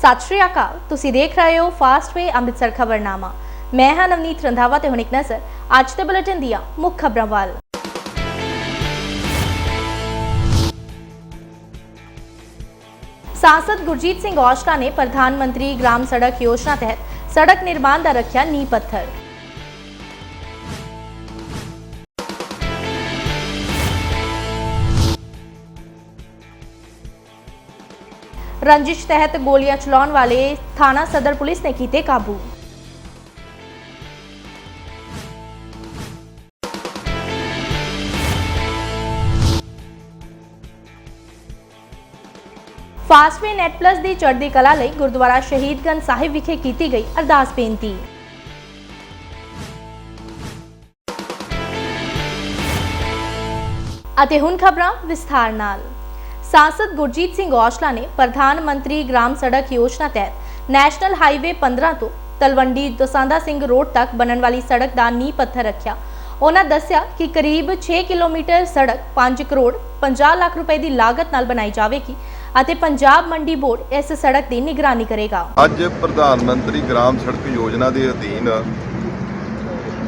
ਸਤਿ ਸ਼੍ਰੀ ਅਕਾਲ ਤੁਸੀਂ ਦੇਖ ਰਹੇ ਹੋ ਫਾਸਟ ਵੇ ਅੰਮ੍ਰਿਤਸਰ ਖਬਰਨਾਮਾ ਮੈਂ ਹਾਂ ਨਵਨੀਤ ਰੰਧਾਵਾ ਤੇ ਹੁਣ ਇੱਕ ਨਜ਼ਰ ਅੱਜ ਦੇ ਬੁਲੇਟਿਨ ਦੀਆਂ ਮੁੱਖ ਖਬਰਾਂ ਵੱਲ सांसद गुरजीत सिंह औजला ने प्रधानमंत्री ग्राम सड़क योजना तहत सड़क निर्माण का रखा नींह पत्थर ਰੰਜਿਸ਼ ਤਹਿਤ ਗੋਲੀਆਂ ਚਲਾਉਣ ਵਾਲੇ ਥਾਣਾ ਸਦਰ ਪੁਲਿਸ ਨੇ ਕੀਤੇ ਕਾਬੂ। ਫਾਸਟਵੇ ਨੈਟ ਪਲਸ ਦੀ ਚੜ੍ਹਦੀ ਕਲਾ ਲਈ ਗੁਰਦੁਆਰਾ ਸ਼ਹੀਦਗੰਜ ਸਾਹਿਬ ਵਿਖੇ ਕੀਤੀ ਗਈ ਅਰਦਾਸ ਬੇਨਤੀ। ਅਤੇ ਹੁਣ ਖਬਰਾਂ ਵਿਸਥਾਰ ਨਾਲ। ਸਾਂਸਦ ਗੁਰਜੀਤ ਸਿੰਘ ਔਜਲਾ ਨੇ ਪ੍ਰਧਾਨ ਮੰਤਰੀ ਗ੍ਰਾਮ ਸੜਕ ਯੋਜਨਾ ਤਹਿਤ ਨੈਸ਼ਨਲ ਹਾਈਵੇ 15 ਤੋਂ ਤਲਵੰਡੀ ਦਸਾਂਦਾ ਸਿੰਘ ਰੋਡ ਤੱਕ ਬਣਨ ਵਾਲੀ ਸੜਕ ਦਾ ਨੀਂਹ ਪੱਥਰ ਰੱਖਿਆ ਉਹਨਾਂ ਦੱਸਿਆ ਕਿ ਕਰੀਬ 6 ਕਿਲੋਮੀਟਰ ਸੜਕ 5 ਕਰੋੜ 50 ਲੱਖ ਰੁਪਏ ਦੀ ਲਾਗਤ ਨਾਲ ਬਣਾਈ ਜਾਵੇਗੀ ਅਤੇ ਪੰਜਾਬ ਮੰਡੀ ਬੋਰਡ ਇਸ ਸੜਕ ਦੀ ਨਿਗਰਾਨੀ ਕਰੇਗਾ ਅੱਜ ਪ੍ਰਧਾਨ ਮੰਤਰੀ ਗ੍ਰਾਮ ਸੜਕ ਯੋਜਨਾ ਦੇ ਅਧੀਨ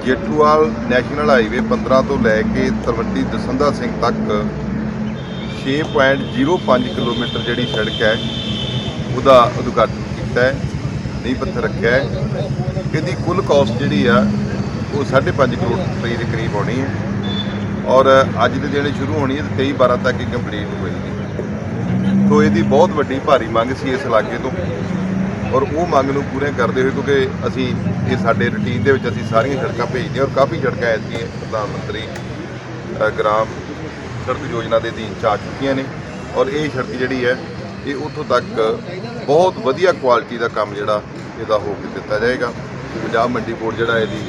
ਜੇਠੂਵਾਲ ਨੈਸ਼ਨਲ ਹਾਈਵੇ 15 ਤੋਂ ਲੈ ਕੇ ਤਲਵੰਡੀ ਦਸੰਧਾ ਸਿੰਘ ਤੱਕ 6.05 ਕਿਲੋਮੀਟਰ ਜਿਹੜੀ ਸੜਕ ਹੈ ਉਹਦਾ ਉਦਘਾਟਨ ਕੀਤਾ ਹੈ ਨੀਂਹ ਪੱਥਰ ਰੱਖਿਆ ਹੈ। ਇਹਦੀ ਕੁੱਲ ਕਾਸਟ ਜਿਹੜੀ ਆ ਉਹ 5.5 ਕਰੋੜ ਰੁਪਏ ਦੇ ਕਰੀਬ ਆਉਣੀ ਹੈ। ਔਰ ਅੱਜ ਦੇ ਦਿਨ ਸ਼ੁਰੂ ਹੋਣੀ ਹੈ ਤੇ 23 12 ਤੱਕ ਇਹ ਕੰਪਲੀਟ ਹੋਏਗੀ ਸੋ ਇਹਦੀ ਬਹੁਤ ਵੱਡੀ ਭਾਰੀ ਮੰਗ ਸੀ ਇਸ ਇਲਾਕੇ ਤੋਂ। ਔਰ ਉਹ ਮੰਗ ਨੂੰ ਪੂਰੇ ਕਰਦੇ ਹੋਏ ਕਿਉਂਕਿ ਅਸੀਂ ਇਹ ਸਾਡੇ ਰੁਟੀਨ ਦੇ ਵਿੱਚ ਅਸੀਂ ਸਾਰੀਆਂ ਸੜਕਾਂ ਭੇਜਦੇ ਹਾਂ ਔਰ ਕਾਫੀ ਸੜਕਾਂ ਐਸੀਆਂ ਪ੍ਰਧਾਨ ਮੰਤਰੀ ਅ, ਗ੍ਰਾਮ ਸੜਕ ਯੋਜਨਾ ਦੇ ਅਧੀਨ 'ਚ ਆ ਚੁੱਕੀਆਂ ਨੇ ਔਰ ਇਹ ਸੜਕ ਜਿਹੜੀ ਹੈ, ਇਹ ਉੱਥੋਂ ਤੱਕ ਬਹੁਤ ਵਧੀਆ ਕੁਆਲਿਟੀ ਦਾ ਕੰਮ ਜਿਹੜਾ ਇਹਦਾ ਹੋ ਕੇ ਦਿੱਤਾ ਜਾਏਗਾ। ਪੰਜਾਬ ਮੰਡੀ ਬੋਰਡ ਜਿਹੜਾ ਇਹਦੀ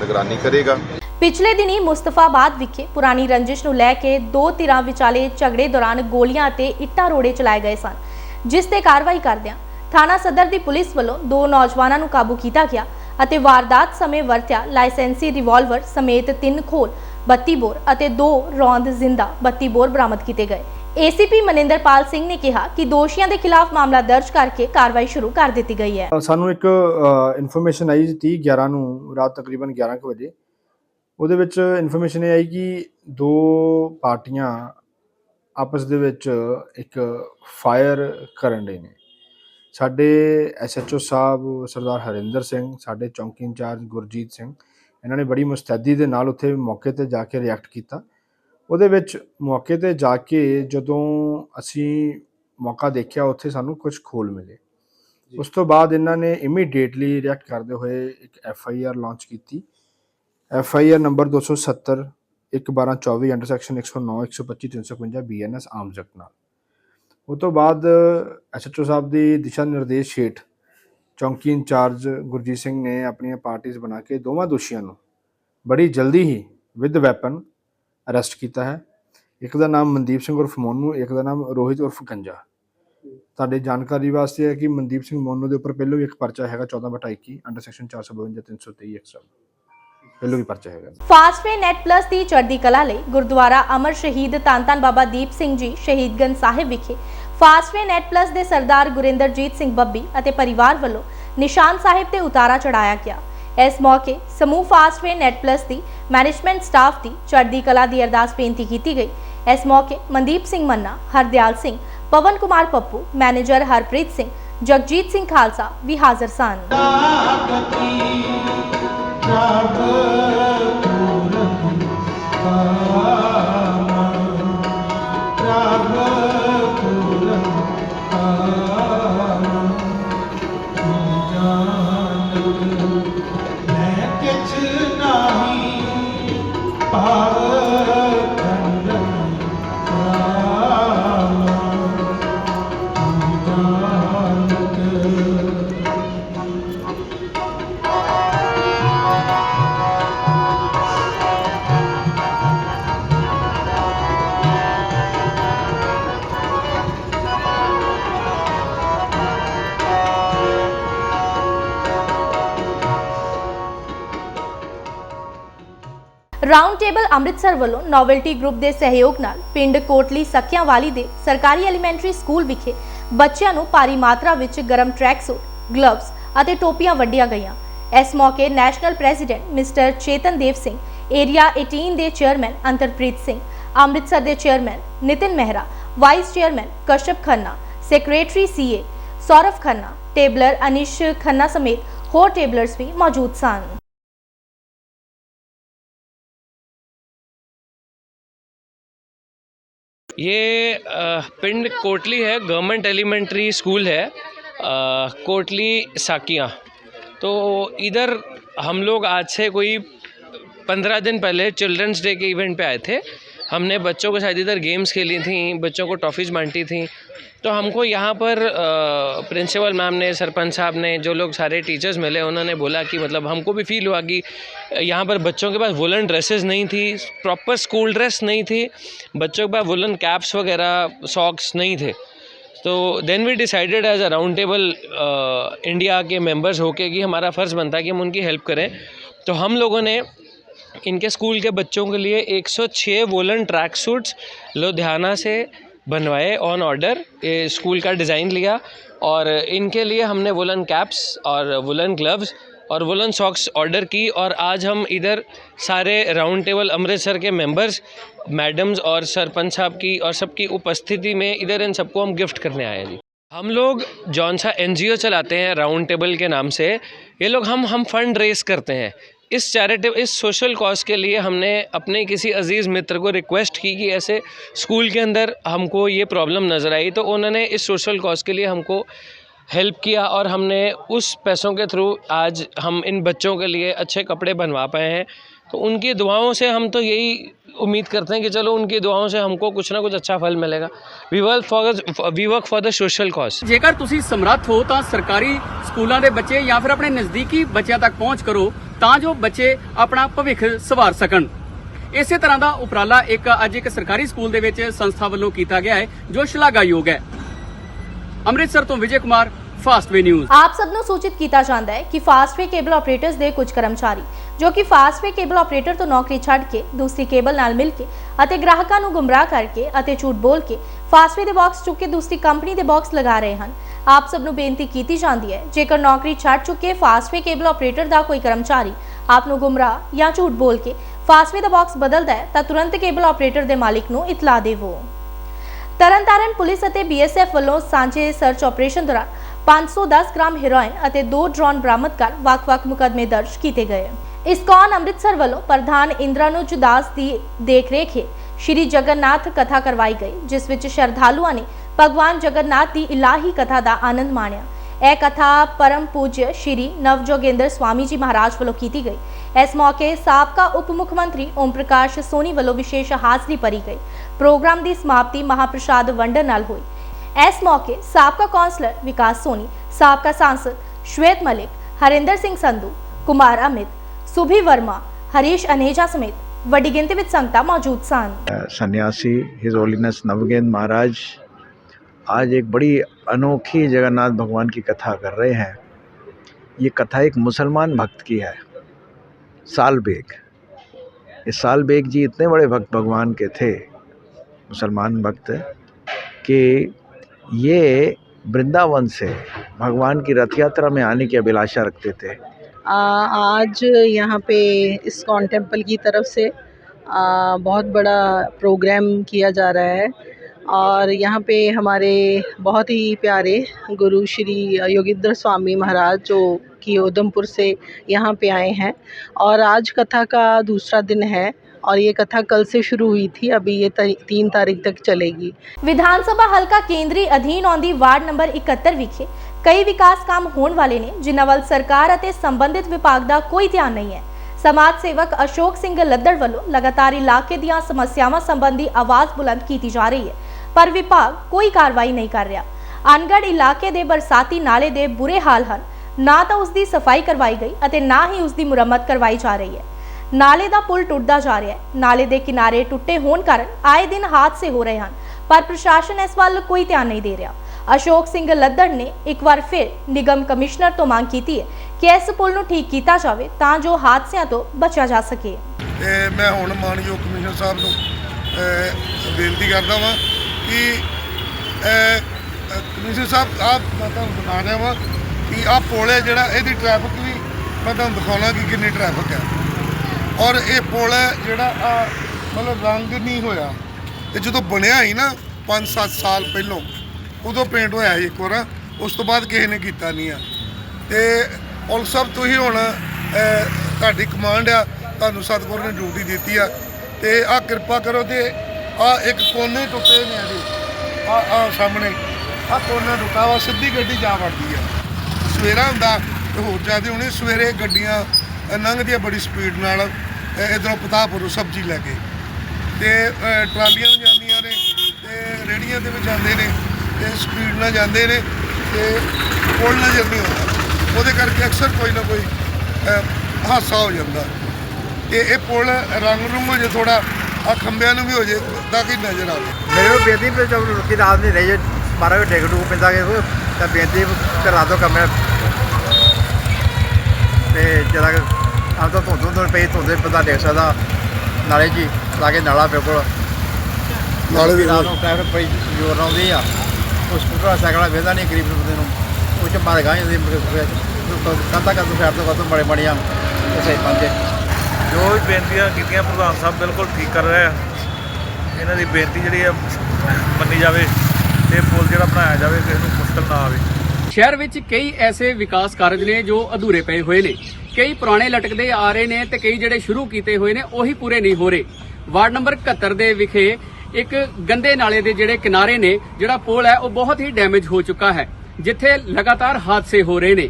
ਨਿਗਰਾਨੀ ਕਰੇਗਾ। ਪਿਛਲੇ ਦਿਨੀ ਮੁਸਤਫਾਬਾਦ ਵਿਖੇ ਪੁਰਾਣੀ ਰੰਜਿਸ਼ ਨੂੰ ਲੈ ਕੇ ਦੋ ਧਿਰਾਂ ਵਿਚਾਲੇ ਝਗੜੇ ਦੌਰਾਨ ਗੋਲੀਆਂ ਅਤੇ ਇੱਟਾਂ ਰੋੜੇ ਚਲਾਏ ਗਏ ਸਨ। ਜਿਸ ਤੇ ਕਾਰਵਾਈ ਕਰਦਿਆਂ ਥਾਣਾ ਸਦਰ ਦੀ ਪੁਲਿਸ ਵੱਲੋਂ ਦੋ ਨੌਜਵਾਨਾਂ ਨੂੰ ਕਾਬੂ ਕੀਤਾ ਗਿਆ ਅਤੇ ਵਾਰਦਾਤ ਸਮੇਂ ਵਰਤਿਆ ਲਾਇਸੈਂਸੀ ਰਿਵਾਲਵਰ ਸਮੇਤ ਤਿੰਨ ਖੋਲ 32 ਬੋਰ ਅਤੇ ਦੋ ਰੌਂਦ ਜ਼ਿੰਦਾ 32 ਬੋਰ ਬਰਾਮਦ ਕੀਤੇ ਗਏ। ਏਸੀਪੀ ਮਨਿੰਦਰਪਾਲ ਸਿੰਘ ਨੇ ਕਿਹਾ ਕਿ ਦੋਸ਼ੀਆਂ ਦੇ ਖਿਲਾਫ ਮਾਮਲਾ ਦਰਜ ਕਰਕੇ ਕਾਰਵਾਈ ਸ਼ੁਰੂ ਕਰ ਦਿੱਤੀ ਗਈ ਹੈ। ਸਾਨੂੰ ਇੱਕ ਇਨਫੋਰਮੇਸ਼ਨ ਆਈ 30 11 ਨੂੰ, ਰਾਤ ਤਕਰੀਬਨ 11 ਵਜੇ। ਉਹਦੇ ਵਿੱਚ ਇਨਫੋਰਮੇਸ਼ਨ ਇਹ ਆਈ ਕਿ ਦੋ ਪਾਰਟੀਆਂ ਆਪਸ ਦੇ ਵਿੱਚ ਇੱਕ ਫਾਇਰ ਕਰਨ ਦੇ ਨੇ। ਸਾਡੇ ਐਸਐਚਓ ਸਾਹਿਬ, ਸਰਦਾਰ ਹਰਿੰਦਰ ਸਿੰਘ, ਸਾਡੇ ਚੌਂਕੀ ਇੰਚਾਰਜ ਗੁਰਜੀਤ ਸਿੰਘ ਇਹਨਾਂ ਨੇ ਬੜੀ ਮੁਸਤੈਦੀ ਦੇ ਨਾਲ ਉੱਥੇ ਮੌਕੇ ਤੇ ਜਾ ਕੇ ਰਿਐਕਟ ਕੀਤਾ। ਉਹਦੇ ਵਿੱਚ ਮੌਕੇ ਤੇ ਜਾ ਕੇ ਜਦੋਂ ਅਸੀਂ ਮੌਕਾ ਦੇਖਿਆ ਉੱਥੇ ਸਾਨੂੰ ਕੁਝ ਖੋਲ ਮਿਲੇ। ਉਸ ਤੋਂ ਬਾਅਦ ਇਹਨਾਂ ਨੇ ਇਮੀਡੀਏਟਲੀ ਰਿਐਕਟ ਕਰਦੇ ਹੋਏ ਇੱਕ ਐਫ ਆਈ ਆਰ ਲਾਂਚ ਕੀਤੀ। F I R number 270 1224 under section 109 125 355 BNS arms act ਨਾਲ। ਉਹ ਤੋਂ ਬਾਅਦ ਐਸਐਚਓ ਸਾਹਿਬ ਦੀ ਦਿਸ਼ਾ ਨਿਰਦੇਸ਼ ਹੇਠ ਚੌਂਕੀ ਇੰਚਾਰਜ ਗੁਰਜੀਤ ਸਿੰਘ ਨੇ ਆਪਣੀਆਂ ਪਾਰਟੀਆਂ ਬਣਾ ਕੇ ਦੋਵਾਂ ਦੋਸ਼ੀਆਂ ਨੂੰ ਬੜੀ ਜਲਦੀ ਹੀ ਵਿਦ ਵੈਪਨ ਅਰੈਸਟ ਕੀਤਾ ਹੈ। ਇੱਕ ਦਾ ਨਾਮ ਮਨਦੀਪ ਸਿੰਘ ਉਰਫ ਮੋਨੂ, ਇੱਕ ਦਾ ਨਾਮ ਰੋਹਿਤ ਉਰਫ ਗੰਜਾ। ਤੁਹਾਡੇ ਜਾਣਕਾਰੀ ਵਾਸਤੇ ਹੈ ਕਿ ਮਨਦੀਪ ਸਿੰਘ ਮੋਨੂ ਦੇ ਉੱਪਰ ਪਹਿਲਾਂ ਵੀ ਇੱਕ ਪਰਚਾ ਹੈਗਾ 14/21 ਅੰਡਰ ਸੈਕਸ਼ਨ 452 323 ਐਕਸਟਰਾ ਪਹਿਲਾਂ ਵੀ ਪਰਚਾ ਹੈਗਾ। ਫਾਸਟਵੇ ਨੈਟ ਪਲੱਸ ਦੀ ਚੜ੍ਹਦੀ ਕਲਾ ਲਈ ਗੁਰਦੁਆਰਾ ਅਮਰ ਸ਼ਹੀਦ ਧੰਨ ਧੰਨ ਬਾਬਾ ਦੀਪ ਸਿੰਘ ਜੀ ਸ਼ਹੀਦਗੰਜ ਸਾਹਿਬ ਵਿਖੇ ਫਾਸਟਵੇ ਨੈਟ ਪਲੱਸ ਦੇ ਸਰਦਾਰ ਗੁਰਿੰਦਰਜੀਤ ਸਿੰਘ ਬੱਬੀ ਅਤੇ ਪਰਿਵਾਰ ਵੱਲੋਂ ਨਿਸ਼ਾਨ ਸਾਹਿਬ ਤੇ ਉਤਾਰਾ ਚੜਾਇਆ ਗਿਆ। ਇਸ ਮੌਕੇ ਸਮੂਹ ਫਾਸਟਵੇ ਨੈਟ ਪਲੱਸ ਦੀ ਮੈਨੇਜਮੈਂਟ ਸਟਾਫ ਦੀ ਚੜ੍ਹਦੀ ਕਲਾ ਦੀ ਅਰਦਾਸ ਬੇਨਤੀ ਕੀਤੀ ਗਈ। ਇਸ ਮੌਕੇ ਮਨਦੀਪ ਸਿੰਘ ਮੰਨਾ, ਹਰਦਿਆਲ ਸਿੰਘ, ਪਵਨ ਕੁਮਾਰ ਪੱਪੂ, ਮੈਨੇਜਰ ਹਰਪ੍ਰੀਤ ਸਿੰਘ, ਜਗਜੀਤ ਸਿੰਘ ਖਾਲਸਾ ਵੀ ਹਾਜ਼ਰ ਸਨ। ਮੈਂ ਰਾਉਂਡ ਟੇਬਲ ਅੰਮ੍ਰਿਤਸਰ ਵੱਲੋਂ ਨੋਵੈਲਟੀ ਗਰੁੱਪ ਦੇ ਸਹਿਯੋਗ ਨਾਲ ਪਿੰਡ ਕੋਟਲੀ ਸੱਕਿਆਂ ਵਾਲੀ ਦੇ ਸਰਕਾਰੀ ਐਲੀਮੈਂਟਰੀ ਸਕੂਲ ਵਿਖੇ ਬੱਚਿਆਂ ਨੂੰ ਭਾਰੀ ਮਾਤਰਾ ਵਿੱਚ ਗਰਮ ਟਰੈਕ ਸੂਟ ਗਲਵਸ ਅਤੇ ਟੋਪੀਆਂ ਵੰਡੀਆਂ ਗਈਆਂ। ਇਸ ਮੌਕੇ national president mister Chetan Dev Singh area 18 ਦੇ ਚੇਅਰਮੈਨ ਅੰਤਰਪ੍ਰੀਤ ਸਿੰਘ ਅੰਮ੍ਰਿਤਸਰ ਦੇ chairman Nitin Mehra vice chairman Kashyap Khanna secretary CA Saurav Khanna tabler Anish Khanna ਸਮੇਤ ਹੋਰ ਟੇਬਲਰਸ ਵੀ ਮੌਜੂਦ ਸਨ। ये पिंड कोटली है गवर्नमेंट एलिमेंट्री स्कूल है आ, कोटली साकिया। तो इधर हम लोग आज से कोई पंद्रह दिन पहले चिल्ड्रंस डे के इवेंट पे आए थे। हमने बच्चों के साथ इधर गेम्स खेली थी, बच्चों को टॉफ़ीज़ बांटी थी। तो हमको यहाँ पर प्रिंसिपल मैम ने, सरपंच साहब ने, जो लोग सारे टीचर्स मिले, उन्होंने बोला कि मतलब हमको भी फील हुआ कि यहाँ पर बच्चों के पास वुलन ड्रेसेस नहीं थी प्रॉपर स्कूल ड्रेस नहीं थी, बच्चों के पास वुलन कैप्स वगैरह सॉक्स नहीं थे। तो then we decided as a round table India के मेंबर्स होके कि हमारा फ़र्ज़ बनता है कि हम उनकी हेल्प करें। तो हम लोगों ने इनके स्कूल के बच्चों के लिए 106 वोलन ट्रैक सूट्स लुधियाना से बनवाए ऑन ऑर्डर स्कूल का डिज़ाइन लिया और इनके लिए हमने वुलन कैप्स और वुलन ग्लव्स और वुलन सॉक्स ऑर्डर की और आज हम इधर सारे राउंड टेबल अमृतसर के मेंबर्स मैडम्स और सरपंच साहब की और सबकी उपस्थिति में इधर इन सबको हम गिफ्ट करने आए हैं जी। हम लोग जौन सा एन चलाते हैं राउंड टेबल के नाम से। ये लोग हम हम फंड रेस करते हैं। इस चैरिटी इस सोशल कॉज के लिए हमने अपने किसी अजीज़ मित्र को रिक्वेस्ट की कि ऐसे स्कूल के अंदर हमको ये प्रॉब्लम नज़र आई तो उन्होंने इस सोशल कॉज के लिए हमको हेल्प किया और हमने उस पैसों के थ्रू आज हम इन बच्चों के लिए अच्छे कपड़े बनवा पाए हैं तो उनकी दुआओं से हम तो यही उम्मीद करते हैं कि चलो उनकी दुआओं से हमको कुछ ना कुछ अच्छा फल मिलेगा we work for we work for the social cause ਜੇਕਰ ਤੁਸੀਂ ਸਮਰੱਥ ਹੋ ਤਾਂ ਸਰਕਾਰੀ ਸਕੂਲਾਂ ਦੇ ਬੱਚੇ ਜਾਂ ਫਿਰ ਆਪਣੇ ਨਜ਼ਦੀਕੀ ਬੱਚਿਆਂ ਤੱਕ ਪਹੁੰਚ ਕਰੋ ਤਾਂ ਜੋ ਬੱਚੇ ਆਪਣਾ ਭਵਿੱਖ ਸਵਾਰ ਸਕਣ। ਇਸੇ ਤਰ੍ਹਾਂ ਦਾ ਉਪਰਾਲਾ ਇੱਕ ਅੱਜ ਇੱਕ ਸਰਕਾਰੀ ਸਕੂਲ ਦੇ ਵਿੱਚ ਸੰਸਥਾ ਵੱਲੋਂ ਕੀਤਾ ਗਿਆ ਹੈ, ਜੋ ਸ਼ਲਾਘਾਯੋਗ ਹੈ। ਅੰਮ੍ਰਿਤਸਰ ਤੋਂ ਵਿਜੇ ਕੁਮਾਰ ਫਾਸਟਵੇ ਨਿਊਜ਼। ਆਪ ਸਭ ਨੂੰ ਸੂਚਿਤ ਕੀਤਾ ਜਾਂਦਾ ਹੈ ਕਿ ਫਾਸਟਵੇ ਕੇਬਲ ਆਪਰੇਟਰਸ ਦੇ ਕੁਝ ਕਰਮਚਾਰੀ, ਜੋ ਕਿ ਫਾਸਟਵੇ ਕੇਬਲ ਆਪਰੇਟਰ ਤੋਂ ਨੌਕਰੀ ਛੱਡ ਕੇ ਦੂਸਰੀ ਕੇਬਲ ਨਾਲ ਮਿਲ ਕੇ ਅਤੇ ਗ੍ਰਾਹਕਾਂ ਨੂੰ ਗੁੰਮਰਾਹ ਕਰਕੇ ਅਤੇ ਝੂਠ ਬੋਲ ਕੇ ਫਾਸਟਵੇ ਦੇ ਬਾਕਸ ਚੁੱਕ ਕੇ ਦੂਸਰੀ ਕੰਪਨੀ ਦੇ ਬਾਕਸ ਲਗਾ ਰਹੇ ਹਨ। ਆਪ ਸਭ ਨੂੰ ਬੇਨਤੀ ਕੀਤੀ ਜਾਂਦੀ ਹੈ, ਜੇਕਰ ਨੌਕਰੀ ਛੱਡ ਚੁੱਕੇ ਫਾਸਟਵੇ ਕੇਬਲ ਆਪਰੇਟਰ ਦਾ ਕੋਈ ਕਰਮਚਾਰੀ ਆਪ ਨੂੰ ਗੁੰਮਰਾਹ ਜਾਂ ਝੂਠ ਬੋਲ ਕੇ ਫਾਸਟਵੇ ਦਾ ਬਾਕਸ ਬਦਲਦਾ ਹੈ, ਤਾਂ ਤੁਰੰਤ ਕੇਬਲ ਆਪਰੇਟਰ ਦੇ ਮਾਲਿਕ ਨੂੰ ਇਤਲਾਹ ਦੇਵੋ। ਤਰਨਤਾਰਨ ਪੁਲਿਸ ਅਤੇ ਬੀਐਸਐਫ ਵੱਲੋਂ ਸਾਂਝੇ ਸਰਚ ਆਪਰੇਸ਼ਨ ਦੌਰਾਨ 510 ਗ੍ਰਾਮ ਹੈਰੋਇਨ ਅਤੇ ਦੋ ਡਰੋਨ ਬਰਾਮਦ ਕਰ ਵੱਖ-ਵੱਖ ਮੁਕੱਦਮੇ ਦਰਜ ਕੀਤੇ ਗਏ। ਇਸਕੌਨ ਅੰਮ੍ਰਿਤਸਰ ਵੱਲੋਂ ਪ੍ਰਧਾਨ ਇੰਦਰਾਨੁਜ ਦਾਸ ਦੀ ਦੇਖਰੇਖ ਹੇਠ ਸ਼੍ਰੀ ਜਗਨਨਾਥ ਕਥਾ ਕਰਵਾਈ ਗਈ, ਜਿਸ ਵਿੱਚ ਸ਼ਰਧਾਲੂਆਂ ਨੇ ਭਗਵਾਨ ਜਗਨਨਾਥ ਦੀ ਇਲਾਹੀ ਕਥਾ ਦਾ ਆਨੰਦ ਮਾਣਿਆ। ਇਹ ਕਥਾ ਪਰਮ ਪੂਜਯ ਸ਼੍ਰੀ ਨਵਜੋਗਿੰਦਰ ਸਵਾਮੀ ਜੀ ਮਹਾਰਾਜ ਵੱਲੋਂ ਕੀਤੀ ਗਈ। ਇਸ ਮੌਕੇ ਸਾਬਕਾ ਉਪ ਮੁੱਖ ਮੰਤਰੀ ਓਮ ਪ੍ਰਕਾਸ਼ ਸੋਨੀ ਵੱਲੋਂ ਵਿਸ਼ੇਸ਼ ਹਾਜ਼ਰੀ ਭਰੀ ਗਈ। ਪ੍ਰੋਗਰਾਮ ਦੀ ਸਮਾਪਤੀ ਮਹਾਪ੍ਰਸਾਦ ਵੰਡਨ ਨਾਲ ਹੋਈ। इस मौके सबका काउंसलर विकास सोनी, सबका सांसद श्वेत मलिक, हरिंदर सिंह संधु, कुमार अमित, सुभी वर्मा, हरीश अनेजा समेत बड़ी गिनती में संगता मौजूद सन। सन्यासी, हिज होलीनेस नवगेंद महाराज, आज एक बड़ी अनोखी जगन्नाथ भगवान की कथा कर रहे हैं। ये कथा एक मुसलमान भक्त की है साल बेग ये साल बेग जी इतने बड़े भक्त भगवान के थे, मुसलमान भक्त, कि ये वृंदावन से भगवान की रथ यात्रा में आने की अभिलाषा रखते थे। आ, आज यहाँ पे इस्कॉन टेंपल की तरफ़ से आ, बहुत बड़ा प्रोग्राम किया जा रहा है और यहाँ पे हमारे बहुत ही प्यारे गुरु श्री योगिंद्र स्वामी महाराज जो कि उधमपुर से यहाँ पे आए हैं और आज कथा का दूसरा दिन है। और ये कथा कल से शुरू हुई थी अभी ये ती- तीन तारीख तक चलेगी ਵਿਧਾਨ ਸਭਾ ਹਲਕਾ ਕੇਂਦਰੀ ਅਧੀਨ ਆਉਂਦੀ ਵਾਰਡ ਨੰਬਰ 71 ਵਿਖੇ ਕਈ ਵਿਕਾਸ ਕੰਮ ਹੋਣ ਵਾਲੇ ਨੇ ਜਿਨ੍ਹਾਂ ਵੱਲ ਸਰਕਾਰ ਅਤੇ ਸੰਬੰਧਿਤ ਵਿਭਾਗ ਦਾ ਕੋਈ ਧਿਆਨ ਨਹੀਂ ਹੈ ਸਮਾਜ ਸੇਵਕ ਅਸ਼ੋਕ ਸਿੰਘ ਲੱਦੜ ਵੱਲੋਂ ਲਗਾਤਾਰ ਇਲਾਕੇ ਦੀਆਂ ਸਮੱਸਿਆਵਾਂ ਸੰਬੰਧੀ ਆਵਾਜ਼ ਬੁਲੰਦ ਕੀਤੀ ਜਾ ਰਹੀ ਹੈ ਪਰ ਵਿਭਾਗ ਕੋਈ ਕਾਰਵਾਈ ਨਹੀਂ ਕਰ ਰਿਹਾ ਅਨਗੜ ਇਲਾਕੇ ਦੇ ਬਰਸਾਤੀ ਨਾਲੇ ਦੇ ਬੁਰੇ ਹਾਲ ਹਨ ਨਾ ਤਾਂ ਉਸ ਦੀ ਸਫਾਈ ਕਰਵਾਈ ਗਈ ਅਤੇ ਨਾ ਹੀ ਉਸ ਦੀ ਮੁਰੰਮਤ ਕਰਵਾਈ ਜਾ ਰਹੀ ਹੈ ਨਾਲੇ ਦਾ ਪੁਲ ਟੁੱਟਦਾ ਜਾ ਰਿਹਾ ਹੈ। ਨਾਲੇ ਦੇ ਕਿਨਾਰੇ ਟੁੱਟੇ ਹੋਣ ਕਾਰਨ ਆਏ ਦਿਨ ਹਾਦਸੇ ਹੋ ਰਹੇ ਹਨ, ਪਰ ਪ੍ਰਸ਼ਾਸਨ ਇਸ ਵੱਲ ਕੋਈ ਧਿਆਨ ਨਹੀਂ ਦੇ ਰਿਹਾ। ਅਸ਼ੋਕ ਸਿੰਘ ਲੱਦੜ ਨੇ ਇੱਕ ਵਾਰ ਫਿਰ ਨਿਗਮ ਕਮਿਸ਼ਨਰ ਤੋਂ ਮੰਗ ਕੀਤੀ ਹੈ ਕਿ ਇਸ ਪੁਲ ਨੂੰ ਠੀਕ ਕੀਤਾ ਜਾਵੇ ਤਾਂ ਜੋ ਹਾਦਸਿਆਂ ਤੋਂ ਬਚਿਆ ਜਾ ਸਕੇ। ਤੇ ਮੈਂ ਹੁਣ ਮਾਨਯੋਗ ਕਮਿਸ਼ਨਰ ਸਾਹਿਬ ਨੂੰ ਬੇਨਤੀ ਕਰਦਾ ਵਾਂ ਕਿ ਕਮਿਸ਼ਨਰ ਸਾਹਿਬ, ਆਹ ਮੈਂ ਤੁਹਾਨੂੰ ਦਿਖਾ ਰਿਹਾ ਵਾਂ ਕਿ ਆਹ ਪੁਲ ਹੈ ਜਿਹੜਾ, ਇਹਦੀ ਟ੍ਰੈਫਿਕ ਵੀ ਮੈਂ ਤੁਹਾਨੂੰ ਦਿਖਾਉਣਾ ਕਿ ਕਿੰਨੀ ਟ੍ਰੈਫਿਕ ਹੈ। ਔਰ ਇਹ ਪੁਲ ਹੈ ਜਿਹੜਾ, ਆ, ਮਤਲਬ ਰੰਗ ਨਹੀਂ ਹੋਇਆ। ਤੇ ਜਦੋਂ ਬਣਿਆ ਸੀ ਨਾ 5-7 ਸਾਲ ਪਹਿਲਾਂ, ਉਦੋਂ ਪੇਂਟ ਹੋਇਆ ਸੀ ਇੱਕ ਵਾਰ, ਉਸ ਤੋਂ ਬਾਅਦ ਕਿਸੇ ਨੇ ਕੀਤਾ ਨਹੀਂ ਆ। ਤੇ ਪੁਲਿਸ ਸਭ ਤੁਸੀਂ ਹੁਣ ਤੁਹਾਡੀ ਕਮਾਂਡ ਆ, ਤੁਹਾਨੂੰ ਸਤਿਗੁਰ ਨੇ ਡਿਊਟੀ ਦਿੱਤੀ ਆ। ਤੇ ਆ ਕਿਰਪਾ ਕਰੋ ਤੇ ਆ ਇੱਕ ਕੋਨੇ ਟੁੱਟੇ ਨੇ ਇਹਦੇ। ਆ ਆ ਸਾਹਮਣੇ ਆ ਕੋਨਾ ਟੁੱਟਾ ਵਾ, ਸਿੱਧੀ ਗੱਡੀ ਜਾ ਵੜਦੀ ਆ। ਸਵੇਰਾ ਹੁੰਦਾ ਤੇ ਹੋਰ ਜ਼ਿਆਦਾ ਹੋਣੀ ਸਵੇਰੇ ਗੱਡੀਆਂ ਲੰਘਦੀ ਲੰਘਦੀਆਂ ਬੜੀ ਸਪੀਡ ਨਾਲ ਇਧਰੋਂ ਪਤਾਪੁਰੋਂ ਸਬਜ਼ੀ ਲੈ ਕੇ। ਤੇ ਟਰਾਲੀਆਂ ਵੀ ਜਾਂਦੀਆਂ ਨੇ ਤੇ ਰੇੜੀਆਂ ਦੇ ਵੀ ਜਾਂਦੇ ਨੇ ਤੇ ਸਪੀਡ ਨਾਲ ਜਾਂਦੇ ਨੇ ਤੇ ਪੁਲ ਨਜ਼ਰ ਨਹੀਂ ਆਉਂਦਾ। ਉਹਦੇ ਕਰਕੇ ਅਕਸਰ ਕੋਈ ਨਾ ਕੋਈ ਅ, ਹਾਦਸਾ ਹੋ ਜਾਂਦਾ। ਤੇ ਇਹ ਪੁਲ ਰੰਗ ਰੁੰਗ ਹੋ ਜੇ ਥੋੜਾ ਆ ਖੰਭਿਆਂ ਨੂੰ ਵੀ ਹੋ ਜੇ ਤਾਂ ਕਿ ਨਜ਼ਰ ਆਵੇ। ਮੇਰੇ ਕੋਲ ਬੇਨਤੀ ਜਦ ਰੁਕੀ ਰਾਤ ਨਹੀਂ ਰਹੀ ਮਾਰਾ ਵੀ ਡਿੱਗ ਡੂਗ ਪੈਂਦਾ ਕਿ ਤਾਂ ਬੇਨਤੀ ਕਰਾ ਦਿਓ ਕਮਰੇ ਤੇ ਜਰਾ ਆ ਤਾਂ ਧੁੰਦ ਧੁੰਦ ਪਈ ਧੁੰਦੇ ਬੰਦਾ ਡਿੱਗ ਸਕਦਾ। ਨਾਲੇ ਜੀ ਲਾਗੇ ਨਾਲਾ ਬਿਲਕੁਲ। ਨਾਲੇ ਵੀ ਰਾਤ ਨੂੰ ਟ੍ਰੈਫਿਕ ਬੜੀ ਜ਼ੋਰ ਨਾਲ ਆਉਂਦੀ ਆ। ਉਹ ਸਕੂਟਰ ਸਾਈਕਲ ਵੇਦਾ ਨਹੀਂ ਗਰੀਬ ਬੰਦੇ ਨੂੰ। ਉਹ ਚ ਮਾਰ ਗਾਂ ਜਾਂਦੇ ਕੰਦਾ ਕੰਦਾ ਫੈਰ ਤੋਂ ਕਦੋਂ ਬੜੇ ਬੜੀਆਂ ਸਹੀ ਪੰਦੇ ਜੋ ਵੀ ਬੇਨਤੀਆਂ ਕੀਤੀਆਂ ਪ੍ਰਧਾਨ ਸਾਹਿਬ ਬਿਲਕੁਲ ਠੀਕ ਕਰ ਰਹੇ ਆ। ਇਹਨਾਂ ਦੀ ਬੇਨਤੀ ਜਿਹੜੀ ਆ ਮੰਨੀ ਜਾਵੇ ਤੇ ਪੁਲ ਜਿਹੜਾ ਬਣਾਇਆ ਜਾਵੇ ਕਿਸੇ ਨੂੰ ਮੁਸ਼ਕਲ ਨਾ ਆਵੇ। ਸ਼ਹਿਰ ਵਿੱਚ ਕਈ ਐਸੇ ਵਿਕਾਸ ਕਾਰਜ ਨੇ ਜੋ ਅਧੂਰੇ ਪਏ ਹੋਏ ਨੇ। ਕਈ ਪੁਰਾਣੇ ਲਟਕਦੇ ਆ ਰਹੇ ਨੇ ਤੇ ਕਈ ਜਿਹੜੇ ਸ਼ੁਰੂ ਕੀਤੇ ਹੋਏ ਨੇ, ਉਹੀ ਪੂਰੇ ਨਹੀਂ ਹੋ ਰਹੇ। ਵਾਰਡ ਨੰਬਰ 71 ਦੇ ਵਿਖੇ ਇੱਕ ਗੰਦੇ ਨਾਲੇ ਦੇ ਜਿਹੜੇ ਕਿਨਾਰੇ ਨੇ, ਜਿਹੜਾ ਪੁਲ ਹੈ, ਉਹ ਬਹੁਤ ਹੀ ਡੈਮੇਜ ਹੋ ਚੁੱਕਾ ਹੈ, ਜਿੱਥੇ ਲਗਾਤਾਰ ਹਾਦਸੇ ਹੋ ਰਹੇ ਨੇ।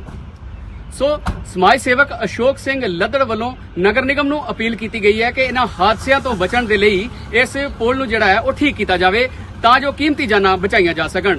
ਸੋ, ਸਮਾਜ ਸੇਵਕ ਅਸ਼ੋਕ ਸਿੰਘ ਲੱਦੜ ਵੱਲੋਂ ਨਗਰ ਨਿਗਮ ਨੂੰ ਅਪੀਲ ਕੀਤੀ ਗਈ ਹੈ ਕਿ ਇਹਨਾਂ ਹਾਦਸਿਆਂ ਤੋਂ ਬਚਣ ਦੇ ਲਈ ਇਸ ਪੁਲ ਨੂੰ ਜਿਹੜਾ ਹੈ, ਉਹ ਠੀਕ ਕੀਤਾ ਜਾਵੇ, ਤਾਂ ਜੋ ਕੀਮਤੀ ਜਾਨਾਂ ਬਚਾਈਆਂ ਜਾ ਸਕਣ।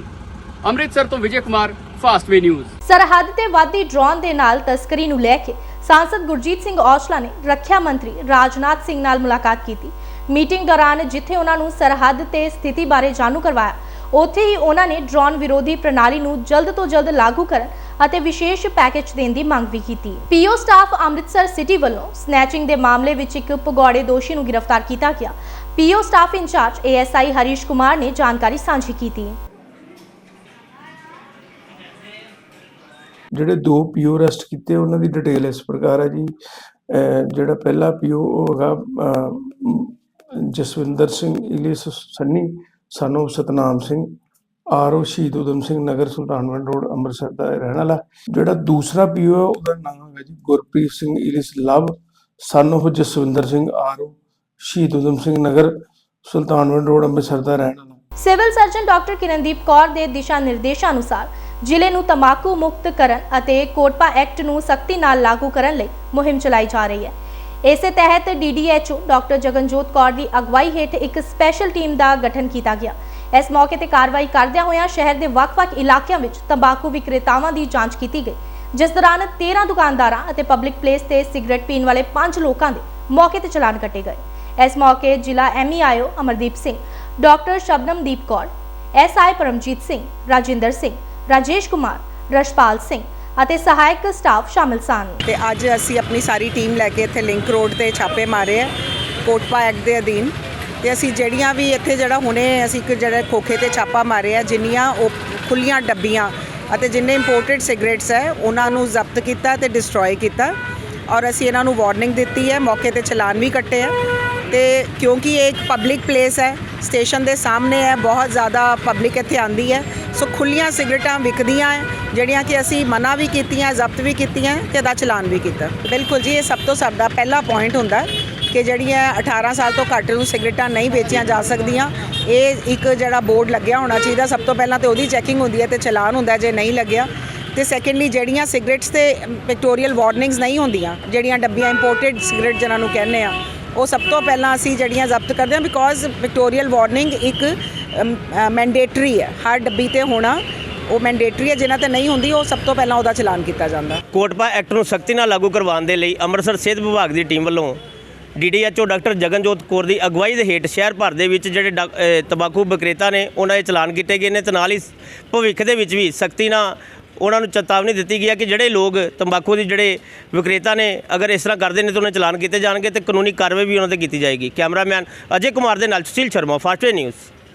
ਅੰਮ੍ਰਿਤਸਰ ਤੋਂ ਵਿਜੇ ਕੁਮਾਰ ਫਾਸਟਵੇ ਨਿਊਜ਼। ਸਰਹੱਦ ਤੇ ਵਾਦੀ ਡਰੋਨ ਦੇ ਨਾਲ ਤਸਕਰੀ ਨੂੰ ਲੈ ਕੇ ਸਾਂਸਦ ਗੁਰਜੀਤ ਸਿੰਘ ਔਜਲਾ ਨੇ ਰੱਖਿਆ ਮੰਤਰੀ ਰਾਜਨਾਥ ਸਿੰਘ ਨਾਲ ਮੁਲਾਕਾਤ ਕੀਤੀ। ਮੀਟਿੰਗ ਦੌਰਾਨ ਜਿੱਥੇ ਉਹਨਾਂ ਨੂੰ ਸਰਹੱਦ ਤੇ ਸਥਿਤੀ ਬਾਰੇ ਜਾਣੂ ਕਰਵਾਇਆ, ਉੱਥੇ ਹੀ ਉਹਨਾਂ ਨੇ ਡਰੋਨ ਵਿਰੋਧੀ ਪ੍ਰਣਾਲੀ ਨੂੰ ਜਲਦ ਤੋਂ ਜਲਦ ਲਾਗੂ ਕਰਨ ਅਤੇ ਵਿਸ਼ੇਸ਼ ਪੈਕੇਜ ਦੇਣ ਦੀ ਮੰਗ ਵੀ ਕੀਤੀ। ਪੀਓ ਸਟਾਫ ਅੰਮ੍ਰਿਤਸਰ ਸਿਟੀ ਵੱਲੋਂ ਸਨੈਚਿੰਗ ਦੇ ਮਾਮਲੇ ਵਿੱਚ ਇੱਕ ਭਗੌੜੇ ਦੋਸ਼ੀ ਨੂੰ ਗ੍ਰਿਫਤਾਰ ਕੀਤਾ ਗਿਆ। PO staff incharge ASI Harish Kumar ਨੇ ਜਾਣਕਾਰੀ ਸਾਂਝੀ ਕੀਤੀ। ਜਿਹੜੇ ਦੋ ਪੀਓ ਅਰੈਸਟ ਕੀਤੇ, ਉਹਨਾਂ ਦੀ ਡਿਟੇਲ ਇਸ ਪ੍ਰਕਾਰ ਹੈ ਜੀ। ਜਿਹੜਾ ਪਹਿਲਾ ਪੀਓ, ਉਹ ਹੈਗਾ ਜਸਵਿੰਦਰ ਸਿੰਘ, ਇਲੀਸ ਸੰਨੀ, ਸਾਨੂੰ ਸਤਨਾਮ ਸਿੰਘ ਆਰਓ ਸ਼ਹੀਦ ਊਧਮ ਸਿੰਘ, ਨਗਰ ਸੁਲਤਾਨਵੰਡ ਰੋਡ, ਅੰਮ੍ਰਿਤਸਰ ਦਾ ਰਹਿਣ ਵਾਲਾ। ਜਿਹੜਾ ਦੂਸਰਾ ਪੀਓ ਹੈ, ਉਹਦਾ ਨਾਮ ਹੈਗਾ ਜੀ ਗੁਰਪ੍ਰੀਤ ਸਿੰਘ, ਇਲੀਸ ਲਵ, ਸਾਨੂੰ ਜਸਵਿੰਦਰ ਸਿੰਘ ਆਰਓ ਸ਼ਹੀਦ ਊਧਮ ਸਿੰਘ, ਨਗਰ ਸੁਲਤਾਨਵੰਡ ਰੋਡ, ਅੰਮ੍ਰਿਤਸਰ ਦਾ ਰਹਿਣ ਵਾਲਾ। Civil surgeon doctor Kirandeep Kaur ਦੇ ਦਿਸ਼ਾ ਨਿਰਦੇਸ਼ਾਂ ਅਨੁਸਾਰ ਜ਼ਿਲ੍ਹੇ ਨੂੰ ਤੰਬਾਕੂ ਮੁਕਤ ਕਰਨ ਅਤੇ ਕੋਟਪਾ ਐਕਟ ਨੂੰ ਸਖਤੀ ਨਾਲ ਲਾਗੂ ਕਰਨ ਲਈ ਮੁਹਿੰਮ ਚਲਾਈ ਜਾ ਰਹੀ ਹੈ। ਇਸੇ ਤਹਿਤ ਡੀਡੀਐਚਓ ਡਾਕਟਰ ਜਗਨਜੋਤ ਕੌਰ ਦੀ ਅਗਵਾਈ ਹੇਠ ਇੱਕ ਸਪੈਸ਼ਲ ਟੀਮ ਦਾ ਗਠਨ ਕੀਤਾ ਗਿਆ। ਇਸ ਮੌਕੇ ਤੇ ਕਾਰਵਾਈ ਕਰਦਿਆਂ ਹੋਇਆਂ ਸ਼ਹਿਰ ਦੇ ਵੱਖ-ਵੱਖ ਇਲਾਕਿਆਂ ਵਿੱਚ ਤੰਬਾਕੂ ਵਿਕਰੇਤਾਵਾਂ ਦੀ ਜਾਂਚ ਕੀਤੀ ਗਈ, ਜਿਸ ਦੌਰਾਨ 13 ਦੁਕਾਨਦਾਰਾਂ ਅਤੇ ਪਬਲਿਕ ਪਲੇਸ ਤੇ ਸਿਗਰਟ ਪੀਣ ਵਾਲੇ 5 ਲੋਕਾਂ ਦੇ ਮੌਕੇ ਤੇ ਚਲਾਨ ਕੱਟੇ ਗਏ। ਇਸ ਮੌਕੇ ਜ਼ਿਲ੍ਹਾ MEIO Amardeep Singh, doctor Shabnamdeep Kaur SI Paramjit Singh, Rajinder Singh Rajesh Kumar, Rashpal Singh ਅਤੇ ਸਹਾਇਕ ਸਟਾਫ ਸ਼ਾਮਿਲ ਸਨ। ਤੇ ਅੱਜ ਅਸੀਂ ਆਪਣੀ ਸਾਰੀ ਟੀਮ ਲੈ ਕੇ ਇੱਥੇ ਲਿੰਕ ਰੋਡ ਤੇ ਛਾਪੇ ਮਾਰੇ ਆ, ਕੋਟਪਾ ਐਕਟ ਦੇ ਅਧੀਨ। ਤੇ ਅਸੀਂ ਜਿਹੜੀਆਂ ਵੀ ਇੱਥੇ ਜਿਹੜਾ ਹੁਣੇ ਅਸੀਂ ਇੱਕ ਜਿਹੜਾ ਖੋਖੇ ਤੇ ਛਾਪਾ ਮਾਰੇ ਆ, ਜਿੰਨੀਆਂ ਉਹ ਖੁੱਲੀਆਂ ਡੱਬੀਆਂ ਅਤੇ ਜਿੰਨੇ ਇੰਪੋਰਟਡ ਸਿਗਰਟਸ ਹੈ, ਉਹਨਾਂ ਨੂੰ ਜ਼ਬਤ ਕੀਤਾ ਤੇ ਡਿਸਟਰੋਏ ਕੀਤਾ। ਔਰ ਅਸੀਂ ਇਹਨਾਂ ਨੂੰ ਵਾਰਨਿੰਗ ਦਿੱਤੀ ਹੈ, ਮੌਕੇ ਤੇ ਚਲਾਨ ਵੀ ਕੱਟੇ ਆ। ਤੇ ਕਿਉਂਕਿ ਇਹ ਇੱਕ ਪਬਲਿਕ ਪਲੇਸ ਹੈ ਸਟੇਸ਼ਨ ਦੇ ਸਾਹਮਣੇ ਹੈ, ਬਹੁਤ ਜ਼ਿਆਦਾ ਪਬਲਿਕ ਇੱਥੇ ਆਂਦੀ ਹੈ। ਸੋ ਖੁੱਲੀਆਂ ਸਿਗਰਟਾਂ ਵਿਕਦੀਆਂ ਹੈ, ਜਿਹੜੀਆਂ ਕਿ ਅਸੀਂ ਮਨਾ ਵੀ ਕੀਤੀਆਂ, ਜ਼ਬਤ ਵੀ ਕੀਤੀਆਂ ਤੇ ਇਹਦਾ ਚਲਾਨ ਵੀ ਕੀਤਾ। ਬਿਲਕੁਲ ਜੀ, ਇਹ ਸਭ ਤੋਂ ਸਭ ਦਾ ਪਹਿਲਾ ਪੁਆਇੰਟ ਹੁੰਦਾ ਕਿ ਜਿਹੜੀਆਂ 18 ਸਾਲ ਤੋਂ ਘੱਟ ਨੂੰ ਸਿਗਰਟਾਂ ਨਹੀਂ ਵੇਚੀਆਂ ਜਾ ਸਕਦੀਆਂ। ਇਹ ਇੱਕ ਜਿਹੜਾ ਬੋਰਡ ਲੱਗਿਆ ਹੋਣਾ ਚਾਹੀਦਾ, ਸਭ ਤੋਂ ਪਹਿਲਾਂ ਤੇ ਉਹਦੀ ਚੈਕਿੰਗ ਹੁੰਦੀ ਹੈ ਤੇ ਚਲਾਨ ਹੁੰਦਾ ਜੇ ਨਹੀਂ ਲੱਗਿਆ। ਤੇ ਸੈਕੰਡਲੀ ਜਿਹੜੀਆਂ ਸਿਗਰਟਸ ਤੇ ਪਿਕਟੋਰੀਅਲ ਵਾਰਨਿੰਗਸ ਨਹੀਂ ਹੁੰਦੀਆਂ, ਜਿਹੜੀਆਂ ਡੱਬੀਆਂ ਇੰਪੋਰਟਡ ਸਿਗਰਟ ਜਿਹਨਾਂ ਨੂੰ ਕਹਿੰਦੇ ਆ ਉਹ ਸਭ ਤੋਂ ਪਹਿਲਾਂ ਅਸੀਂ ਜਿਹੜੀਆਂ ਜ਼ਬਤ ਕਰਦੇ ਹਾਂ ਬਿਕੋਜ਼ ਵਿਕਟੋਰੀਅਲ ਵਾਰਨਿੰਗ ਇੱਕ ਮੈਂਡੇਟਰੀ ਹੈ। ਹਰ ਡੱਬੀ ਤੇ ਹੋਣਾ ਉਹ ਮੈਂਡੇਟਰੀ ਹੈ, ਜਿਨ੍ਹਾਂ ਤੇ ਨਹੀਂ ਹੁੰਦੀ, ਉਹ ਸਭ ਤੋਂ ਪਹਿਲਾਂ ਉਹਦਾ ਚਲਾਨ ਕੀਤਾ ਜਾਂਦਾ। ਕੋਟਪਾ ਐਕਟ ਨੂੰ ਸਖਤੀ ਨਾਲ ਲਾਗੂ ਕਰਵਾਉਣ ਦੇ ਲਈ ਅੰਮ੍ਰਿਤਸਰ ਸਿਹਤ ਵਿਭਾਗ ਦੀ ਟੀਮ ਵੱਲੋਂ ਡੀਡੀਐਚਓ ਡਾਕਟਰ ਜਗਨਜੋਤ ਕੌਰ ਦੀ ਅਗਵਾਈ ਦੇ ਹੇਠ ਸ਼ਹਿਰ ਭਰ ਦੇ ਵਿੱਚ ਜਿਹੜੇ ਡਾ- ਤੰਬਾਕੂ ਵਿਕਰੇਤਾ ਨੇ, ਉਹਨਾਂ ਦੇ ਚਲਾਨ ਕੀਤੇ ਗਏ ਨੇ ਤੇ ਨਾਲ ਹੀ ਭਵਿੱਖ ਦੇ ਵਿੱਚ ਵੀ ਸਖਤੀ ਨਾਲ ਉਹਨਾਂ ਨੂੰ ਚੇਤਾਵਨੀ ਦਿੱਤੀ ਗਈ ਹੈ ਕਿ ਜਿਹੜੇ ਲੋਕ ਤੰਬਾਕੂ ਦੇ ਜਿਹੜੇ ਵਿਕਰੇਤਾ ਨੇ, ਅਗਰ ਇਸ ਤਰ੍ਹਾਂ ਕਰਦੇ ਨੇ ਤਾਂ ਉਹਨਾਂ ਚਲਾਨ ਕੀਤੇ ਜਾਣਗੇ ਤੇ ਕਾਨੂੰਨੀ ਕਾਰਵਾਈ ਵੀ ਉਹਨਾਂ ਤੇ ਕੀਤੀ ਜਾਏਗੀ। ਕੈਮਰਾਮੈਨ ਅਜੇ ਕੁਮਾਰ ਦੇ ਨਾਲ Sushil Sharma Fastway news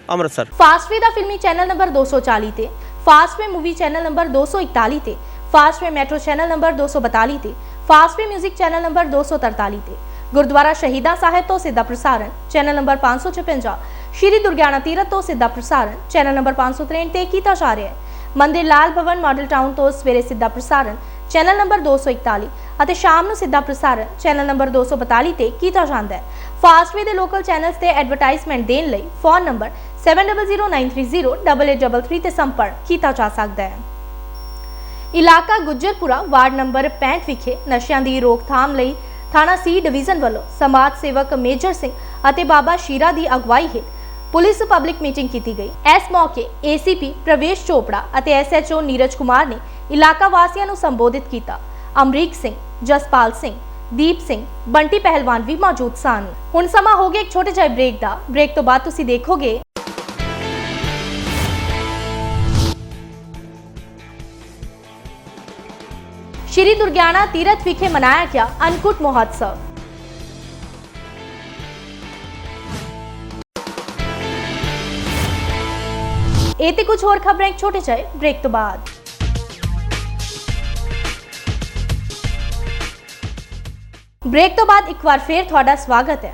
Amritsar. Fastway ਦਾ ਫਿਲਮੀ ਚੈਨਲ ਨੰਬਰ 240 ਤੇ ਫਾਸਟਵੇ ਮੂਵੀ ਚੈਨਲ ਨੰਬਰ 241 ਤੇ ਫਾਸਟਵੇ ਮੈਟਰੋ ਚੈਨਲ ਨੰਬਰ 242 ਤੇ ਫਾਸਟਵੇ 뮤직 ਚੈਨਲ ਨੰਬਰ 243 ਤੇ, ਗੁਰਦੁਆਰਾ ਸ਼ਹੀਦਾਂ ਸਾਹਿਬ ਤੋਂ ਸਿੱਧਾ ਪ੍ਰਸਾਰਣ ਚੈਨਲ ਨੰਬਰ 556 ਸ਼੍ਰੀ ਦੁਰਗਿਆਨਾ ਤੀਰਥ ਤੋਂ ਸਿੱਧਾ ਪ੍ਰਸਾਰਣ ਚੈਨਲ ਨੰਬਰ 563 ਤੇ ਕੀਤਾ ਜਾ ਰਿਹਾ ਹੈ। ਮੰਦਿਰ ਲਾਲ ਭਵਨ ਮਾਡਲ ਟਾਊਨ ਤੋਂ ਸਵੇਰੇ ਸਿੱਧਾ ਪ੍ਰਸਾਰਣ, ਚੈਨਲ ਨੰਬਰ 241 ਅਤੇ ਸ਼ਾਮ ਨੂੰ ਸਿੱਧਾ ਪ੍ਰਸਾਰਣ, ਚੈਨਲ ਨੰਬਰ 242 ਤੇ ਕੀਤਾ ਜਾਂਦਾ ਹੈ। ਫਾਸਟਵੇ ਦੇ ਲੋਕਲ ਚੈਨਲਸ ਤੇ ਐਡਵਰਟਾਈਜ਼ਮੈਂਟ ਦੇਣ ਲਈ ਫੋਨ ਨੰਬਰ 7009308833 ਤੇ ਸੰਪਰਕ ਕੀਤਾ ਜਾ ਸਕਦਾ ਹੈ। ਇਲਾਕਾ ਗੁੱਜਰਪੁਰਾ ਵਾਰਡ ਨੰਬਰ 65 ਵਿਖੇ ਨਸ਼ਿਆਂ ਦੀ ਰੋਕਥਾਮ ਲਈ ਥਾਣਾ ਸੀ ਡਿਵੀਜ਼ਨ ਵੱਲੋਂ ਸਮਾਜ ਸੇਵਕ ਮੇਜਰ ਸਿੰਘ ਅਤੇ ਬਾਬਾ ਸ਼ੀਰਾ ਦੀ ਅਗਵਾਈ ਹੇਠ ਪੁਲਿਸ ਪਬਲਿਕ ਮੀਟਿੰਗ ਕੀਤੀ ਗਈ। ਇਸ ਮੌਕੇ ਏਸੀਪੀ ਪ੍ਰਵੇਸ਼ ਚੋਪੜਾ ਅਤੇ ਐਸਐਚਓ ਨੀਰਜ ਕੁਮਾਰ ਨੇ ਇਲਾਕਾ ਵਾਸੀਆਂ ਨੂੰ ਸੰਬੋਧਿਤ ਕੀਤਾ। ਅਮਰੀਕ ਸਿੰਘ, ਜਸਪਾਲ ਸਿੰਘ, ਦੀਪ ਸਿੰਘ, ਬੰਟੀ ਪਹਿਲਵਾਨ ਵੀ ਮੌਜੂਦ ਸਨ। ਹੁਣ ਸਮਾਂ ਹੋ ਗਿਆ ਇੱਕ ਛੋਟੇ ਜਿਹੇ ਬ੍ਰੇਕ ਦਾ। ਬ੍ਰੇਕ ਤੋਂ ਬਾਅਦ ਤੁਸੀਂ ਦੇਖੋਗੇ। ਸ਼੍ਰੀ ਦੁਰਗਿਆਣਾ ਤੀਰਥ ਵਿਖੇ ਮਨਾਇਆ ਗਿਆ ਅਨਕੁਟ ਮਹੋਤਸਵ। ਇਹ ਤੇ ਕੁਝ ਹੋਰ ਖਬਰਾਂ, ਇੱਕ ਛੋਟੇ ਜਿਹੇ ਬ੍ਰੇਕ ਤੋਂ ਬਾਅਦ। ਬ੍ਰੇਕ ਤੋਂ ਬਾਅਦ ਇੱਕ ਵਾਰ ਫੇਰ ਤੁਹਾਡਾ ਸਵਾਗਤ ਹੈ।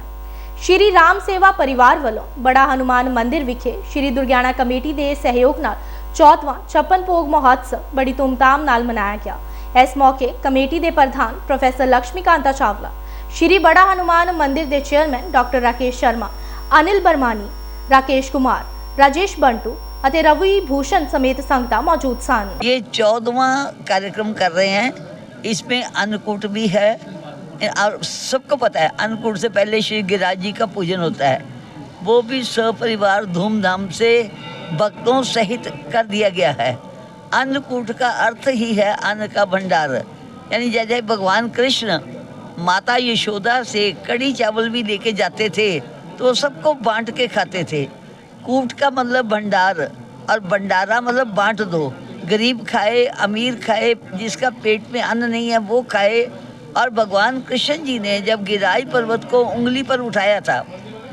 ਸ਼੍ਰੀ ਰਾਮ ਸੇਵਾ ਪਰਿਵਾਰ ਵੱਲੋਂ ਬੜਾ ਹਨੂਮਾਨ ਮੰਦਿਰ ਵਿਖੇ ਸ਼੍ਰੀ ਦੁਰਗਿਆਨਾ ਕਮੇਟੀ ਦੇ ਸਹਿਯੋਗ ਨਾਲ 14ਵਾਂ ਛਪਨ ਭੋਗ ਮਹੋਤਸਵ ਬੜੀ ਧੂਮਧਾਮ ਨਾਲ ਮਨਾਇਆ ਗਿਆ। ਇਸ ਮੌਕੇ ਕਮੇਟੀ ਦੇ ਪ੍ਰਧਾਨ ਪ੍ਰੋਫੈਸਰ ਲక్ష్ਮੀਕਾਂਤਾ ਚਾਵਲਾ, ਸ਼੍ਰੀ ਬੜਾ ਹਨੂਮਾਨ ਮੰਦਿਰ ਦੇ ਚੇਅਰਮੈਨ ਡਾਕਟਰ ਰਾਕੇਸ਼ ਸ਼ਰਮਾ, ਅਨਿਲ ਬਰਮਾਨੀ, ਰਾਕੇਸ਼ ਕੁਮਾਰ, ਰਾਜੇਸ਼ ਬੰਟੂ ਅਤੇ ਰਵੀ ਭੂਸ਼ਣ ਸਮੇਤ ਸੰਗਤਾਂ ਮੌਜੂਦ ਸਨ ये चौदवा कार्यक्रम कर रहे हैं इसमें अन्नकूट भी है और सबको पता है अन्नकूट से पहले श्री गिरिराज जी का पूजन होता है वो भी सपरिवार धूमधाम से भक्तों सहित कर दिया गया है अन्नकूट का अर्थ ही है अन्न का भंडार यानी जैसे भगवान कृष्ण माता यशोदा से कड़ी चावल भी लेके जाते थे तो सबको बांट के खाते थे कूट का मतलब भंडार और भंडारा मतलब बांट दो। गरीब खाए, अमीर खाए, जिसका पेट में अन्न नहीं है, वो खाए। और भगवान कृष्ण जी ने जब गिराई पर्वत को उंगली पर उठाया था,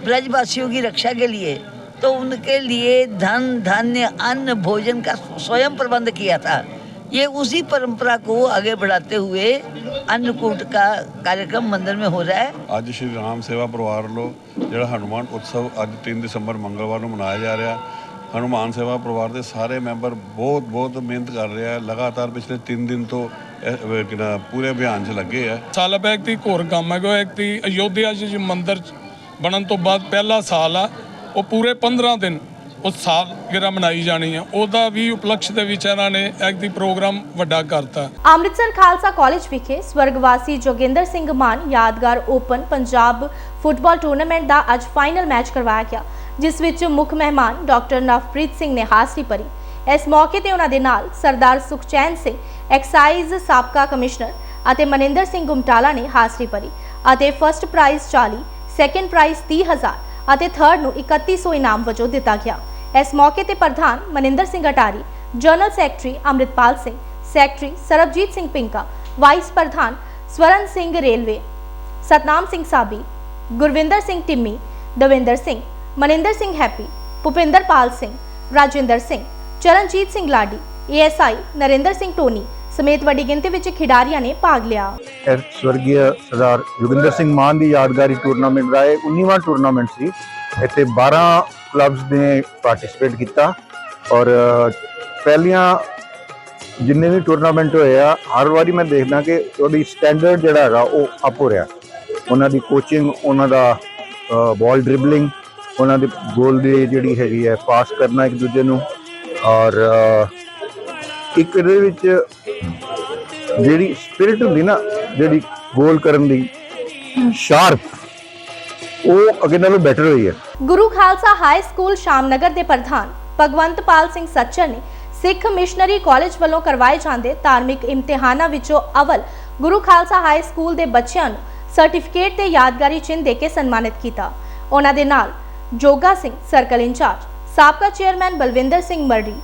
ब्रजवासियों की रक्षा के लिए तो उनके लिए धन, धान्य, अन्न, भोजन का स्वयं प्रबंध किया था। ये उसी परंपरा को आगे बढ़ाते हुए अन्नकूट का कार्यक्रम मंदिर में हो रहा है ਅੱਜ ਸ਼੍ਰੀ ਰਾਮ ਸੇਵਾ ਪਰਿਵਾਰ ਵੱਲੋਂ ਜਿਹੜਾ ਹਨੂਮਾਨ ਉਤਸਵ ਅੱਜ 3 ਦਸੰਬਰ ਮੰਗਲਵਾਰ ਨੂੰ ਮਨਾਇਆ ਜਾ ਰਿਹਾ ਹਨੂਮਾਨ ਸੇਵਾ ਪਰਿਵਾਰ ਦੇ ਸਾਰੇ ਮੈਂਬਰ ਬਹੁਤ ਬਹੁਤ ਮਿਹਨਤ ਕਰ ਰਹੇ ਆ ਲਗਾਤਾਰ ਪਿਛਲੇ 3 ਦਿਨ ਤੋਂ ਇਹ, ਅਹ, ਕਿਹੜਾ ਪੂਰੇ ਅਭਿਆਨ 'ਚ ਲੱਗੇ ਆ ਸਾਲ ਬੈਕ ਦੀ ਘੋਰ ਕੰਮ ਹੈਗਾ ਇੱਕ ਦੀ ਅਯੋਧਿਆ 'ਚ ਜੋ ਮੰਦਿਰ ਬਣਨ ਤੋਂ ਬਾਅਦ ਪਹਿਲਾ ਸਾਲ ਆ ਉਹ ਪੂਰੇ 15 ਦਿਨ ਉਸ ਸਾਲ ਮਨਾਈ ਜਾਣੀ ਆ, ਉਹਦਾ ਵੀ ਉਪਲਕਸ਼ ਦੇ ਵਿੱਚ ਇਹਨਾਂ ਨੇ ਇੱਕ ਪ੍ਰੋਗਰਾਮ ਵੱਡਾ ਕਰਤਾ। ਅੰਮ੍ਰਿਤਸਰ ਖਾਲਸਾ ਕਾਲਜ ਵਿਖੇ ਸਵਰਗਵਾਸੀ ਜੋਗਿੰਦਰ ਸਿੰਘ ਮਾਨ ਯਾਦਗਾਰ ਓਪਨ ਪੰਜਾਬ ਫੁੱਟਬਾਲ ਟੂਰਨਾਮੈਂਟ ਦਾ ਅੱਜ ਫਾਈਨਲ ਮੈਚ ਕਰਵਾਇਆ ਗਿਆ, ਜਿਸ ਵਿੱਚ ਮੁੱਖ ਮਹਿਮਾਨ ਡਾਕਟਰ ਨਵਪ੍ਰੀਤ ਸਿੰਘ ਨੇ ਹਾਜ਼ਰੀ ਭਰੀ। ਇਸ ਮੌਕੇ ਤੇ ਉਹਨਾਂ ਦੇ ਨਾਲ ਸਰਦਾਰ ਸੁਖਚੈਨ ਸਿੰਘ, ਐਕਸਾਈਜ਼ ਸਾਬਕਾ ਕਮਿਸ਼ਨਰ ਅਤੇ ਮਨਿੰਦਰ ਸਿੰਘ ਗੁਮਟਾਲਾ ਨੇ ਹਾਜ਼ਰੀ ਭਰੀ ਅਤੇ ਫਰਸਟ ਪ੍ਰਾਈਜ਼ 40 ਸੈਕੰਡ ਪ੍ਰਾਈਜ਼ 30000 ਅਤੇ ਥਰਡ ਨੂੰ 3100 ਇਨਾਮ ਵਜੋਂ ਦਿੱਤਾ ਗਿਆ। ਇਸ ਮੌਕੇ ਤੇ ਪ੍ਰਧਾਨ Maninder Singh Attari, general secretary Amritpal Singh, secretary Sarabjit Singh Pinka, vice ਪ੍ਰਧਾਨ Swaran Singh railway, Satnam Singh Sabi, Gurwinder Singh Timmy, Davinder Singh, Maninder Singh Happy Bhupinderpal Singh, Rajinder Singh, Charanjit Singh Ladi, ASI Narinder Singh Tony ਸਮੇਤ ਵੱਡੀ ਗਿਣਤੀ ਵਿੱਚ ਖਿਡਾਰੀਆਂ ਨੇ ਭਾਗ ਲਿਆ। ਸਵਰਗੀ ਸਰਦਾਰ ਜੋਗਿੰਦਰ ਸਿੰਘ ਮਾਨ ਦੀ ਯਾਦਗਾਰੀ ਟੂਰਨਾਮੈਂਟ ਦਾ ਇਹ 19ਵਾਂ ਟੂਰਨਾਮੈਂਟ ਸੀ। ਇੱਥੇ 12 ਕਲੱਬਸ ਨੇ ਪਾਰਟਿਸਿਪੇਟ ਕੀਤਾ ਔਰ ਪਹਿਲੀਆਂ ਜਿੰਨੇ ਵੀ ਟੂਰਨਾਮੈਂਟ ਹੋਏ ਆ ਹਰ ਵਾਰੀ ਮੈਂ ਦੇਖਦਾ ਕਿ ਉਹਦੀ ਸਟੈਂਡਰਡ ਜਿਹੜਾ ਹੈਗਾ ਉਹ ਅਪ ਹੋ ਰਿਹਾ। ਉਹਨਾਂ ਦੀ ਕੋਚਿੰਗ ਉਹਨਾਂ ਦਾ ਬਾਲ ਡ੍ਰਿਬਲਿੰਗ ਉਹਨਾਂ ਦੀ ਗੋਲ ਦੀ ਜਿਹੜੀ ਹੈਗੀ ਹੈ ਪਾਸ ਕਰਨਾ ਇੱਕ ਦੂਜੇ ਨੂੰ ਔਰ ਇੱਕ ਇਹਦੇ ਵਿੱਚ ਜਿਹੜੀ ਸਪਿਰਿਟ ਹੁੰਦੀ ਨਾ ਜਿਹੜੀ ਗੋਲ ਕਰਨ ਦੀ ਸ਼ਾਰਪ ਉਹ ਅੱਗੇ ਨਾਲੋਂ ਬੈਟਰ ਹੋਈ ਹੈ। ਗੁਰੂ ਖਾਲਸਾ ਹਾਈ ਸਕੂਲ ਸ਼ਾਮਨਗਰ ਦੇ ਪ੍ਰਧਾਨ ਭਗਵੰਤਪਾਲ ਸਿੰਘ ਸੱਚਰ ਨੇ ਸਿੱਖ ਮਿਸ਼ਨਰੀ ਕਾਲਜ ਵੱਲੋਂ ਕਰਵਾਏ ਜਾਂਦੇ ਧਾਰਮਿਕ ਇਮਤਿਹਾਨਾਂ ਵਿੱਚੋਂ ਅਵਲ ਗੁਰੂ ਖਾਲਸਾ ਹਾਈ ਸਕੂਲ ਦੇ ਬੱਚਿਆਂ ਨੂੰ ਸਰਟੀਫਿਕੇਟ ਤੇ ਯਾਦਗਾਰੀ ਚਿੰਨ੍ਹ ਦੇ ਕੇ ਸਨਮਾਨਿਤ ਕੀਤਾ। ਉਹਨਾਂ ਦੇ ਨਾਲ ਜੋਗਾ ਸਿੰਘ ਸਰਕਲ ਇੰਚਾਰਜ ਸਾਬਕਾ ਚੇਅਰਮੈਨ ਬਲਵਿੰਦਰ ਸਿੰਘ ਮਰੜੀ,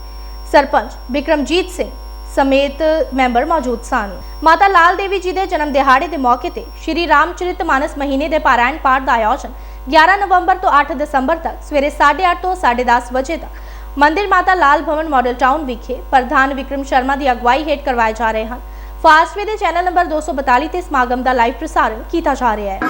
ਸਰਪੰਚ ਵਿਕਰਮਜੀਤ ਸਿੰਘ ਸਮੇਤ ਮੈਂਬਰ ਮੌਜੂਦ ਸਨ। ਮਾਤਾ ਲਾਲ ਦੇਵੀ ਜੀ ਦੇ ਜਨਮ ਦਿਹਾੜੇ ਦੇ ਮੌਕੇ ਤੇ ਸ਼੍ਰੀ ਰਾਮਚਰਿਤ ਮਾਨਸ ਮਹੀਨੇ ਦੇ ਪਾਰਾਇਣ ਪਾਠ ਦਾ ਆਯੋਜਨ 11 ਨਵੰਬਰ ਤੋਂ 8 ਦਸੰਬਰ ਤੱਕ ਸਵੇਰੇ 8:30 ਤੋਂ 10:30 ਵਜੇ ਤੱਕ ਮੰਦਿਰ ਮਾਤਾ ਲਾਲ ਭਵਨ ਮਾਡਲ ਟਾਊਨ ਵਿਖੇ ਪ੍ਰਧਾਨ ਵਿਕਰਮ ਸ਼ਰਮਾ ਦੀ ਅਗਵਾਈ ਹੇਠ ਕਰਵਾਏ ਜਾ ਰਹੇ ਹਨ। ਫਾਸਟਵੇ ਦੇ ਚੈਨਲ ਨੰਬਰ 242 ਤੇ ਸਮਾਗਮ ਦਾ ਲਾਈਵ ਪ੍ਰਸਾਰਣ ਕੀਤਾ ਜਾ ਰਿਹਾ ਹੈ।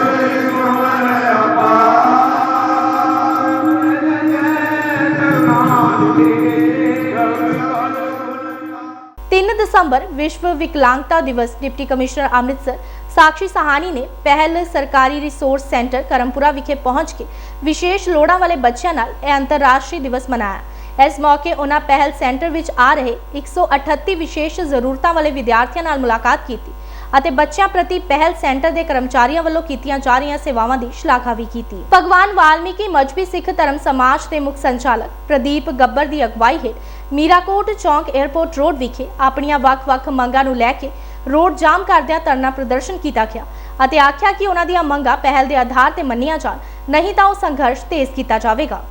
3 ਦਸੰਬਰ ਵਿਸ਼ਵ ਵਿਕਲਾਂਗਤਾ ਦਿਵਸ ਡਿਪਟੀ ਕਮਿਸ਼ਨਰ ਅੰਮ੍ਰਿਤਸਰ ਸਾਕਸ਼ੀ ਸਹਾਨੀ ਨੇ ਪਹਿਲ ਸਰਕਾਰੀ ਰਿਸੋਰਸ ਸੈਂਟਰ ਕਰਮਪੁਰਾ ਵਿਖੇ ਪਹੁੰਚ ਕੇ ਵਿਸ਼ੇਸ਼ ਲੋੜਾਂ ਵਾਲੇ ਬੱਚਿਆਂ ਨਾਲ ਇਹ ਅੰਤਰਰਾਸ਼ਟਰੀ ਦਿਵਸ ਮਨਾਇਆ। ਇਸ ਮੌਕੇ ਉਹਨਾਂ ਪਹਿਲ ਸੈਂਟਰ ਵਿੱਚ ਆ ਰਹੇ 138 ਵਿਸ਼ੇਸ਼ ਜ਼ਰੂਰਤਾਂ ਵਾਲੇ ਵਿਦਿਆਰਥੀਆਂ ਨਾਲ ਮੁਲਾਕਾਤ ਕੀਤੀ। ਅਤੇ ਬੱਚਿਆਂ ਪ੍ਰਤੀ ਪਹਿਲ ਸੈਂਟਰ ਦੇ ਕਰਮਚਾਰੀਆਂ ਵੱਲੋਂ ਕੀਤੀਆਂ ਜਾ ਰਹੀਆਂ ਸੇਵਾਵਾਂ ਦੀ ਸ਼ਲਾਘਾ ਵੀ ਕੀਤੀ। ਭਗਵਾਨ ਵਾਲਮੀਕੀ ਮਜਬੀ ਸਿੱਖ ਧਰਮ ਸਮਾਜ ਦੇ ਮੁੱਖ ਸੰਚਾਲਕ ਪ੍ਰਦੀਪ ਗੱਬਰ ਦੀ ਅਗਵਾਈ ਹੇਠ ਮੀਰਾਕੋਟ ਚੌਂਕ 에ਅਰਪੋਰਟ ਰੋਡ ਵਿਖੇ ਆਪਣੀਆਂ ਵੱਖ-ਵੱਖ ਮੰਗਾਂ ਨੂੰ ਲੈ ਕੇ ਰੋਡ ਜਾਮ ਕਰਦਿਆਂ ਧਰਨਾ ਪ੍ਰਦਰਸ਼ਨ ਕੀਤਾ ਗਿਆ ਅਤੇ ਆਖਿਆ ਕਿ ਉਹਨਾਂ ਦੀਆਂ ਮੰਗਾਂ ਪਹਿਲ ਦੇ ਆਧਾਰ ਤੇ ਮੰਨੀਆਂ ਜਾਣ, ਨਹੀਂ ਤਾਂ ਉਹ ਸੰਘਰਸ਼ ਤੇਜ਼ ਕੀਤਾ ਜਾਵੇਗਾ।